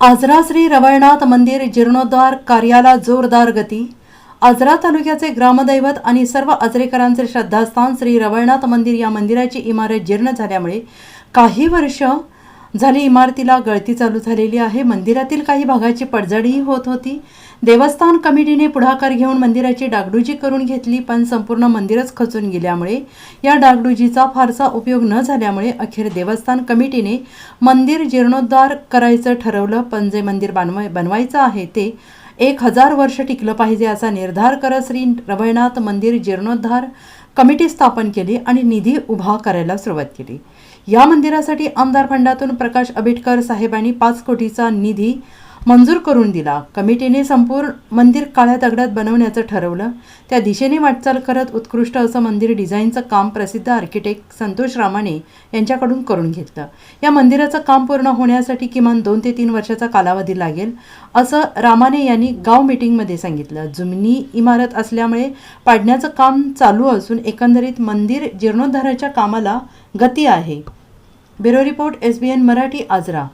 आजरा श्री रवळनाथ मंदिर जीर्णोद्धार कार्याला जोरदार गती. आजरा तालुक्याचे ग्रामदैवत आणि सर्व आजरेकरांचे श्रद्धास्थान श्री रवळनाथ मंदिर या मंदिराची इमारत जीर्ण झाल्यामुळे काही वर्ष झाली इमारतीला गळती चालू झालेली आहे. मंदिरातील काही भागाची पडझडही होत होती. देवस्थान कमिटीने पुढाकार घेऊन मंदिराची डागडुजी करून घेतली पण संपूर्ण मंदिरच खचून गेल्यामुळे या डागडुजीचा फारसा उपयोग न झाल्यामुळे अखेर देवस्थान कमिटीने मंदिर जीर्णोद्धार करायचं ठरवलं पण जे मंदिर बनवाय बनवायचं आहे ते एक हजार वर्ष टिकलं पाहिजे असा निर्धार करत श्री रवळनाथ मंदिर जीर्णोद्धार कमिटी स्थापन केली आणि निधी उभा करायला सुरुवात केली. या मंदिरासाठी आमदार फंडातून प्रकाश आंबेडकर साहेबांनी पाच कोटीचा निधी मंजूर करून दिला. कमिटीने संपूर्ण मंदिर काळ्या दगडात बनवण्याचं ठरवलं. त्या दिशेने वाटचाल करत उत्कृष्ट असं मंदिर डिझाईनचं काम प्रसिद्ध आर्किटेक्ट संतोष रामाने यांच्याकडून करून घेतलं. या मंदिराचं काम पूर्ण होण्यासाठी किमान दोन ते तीन वर्षाचा कालावधी लागेल असं रामाने यांनी गाव मीटिंगमध्ये सांगितलं. जुमनी इमारत असल्यामुळे पाडण्याचं काम चालू असून एकंदरीत मंदिर जीर्णोद्धाराच्या कामाला गती आहे. Bureau report S B N Marathi Ajara.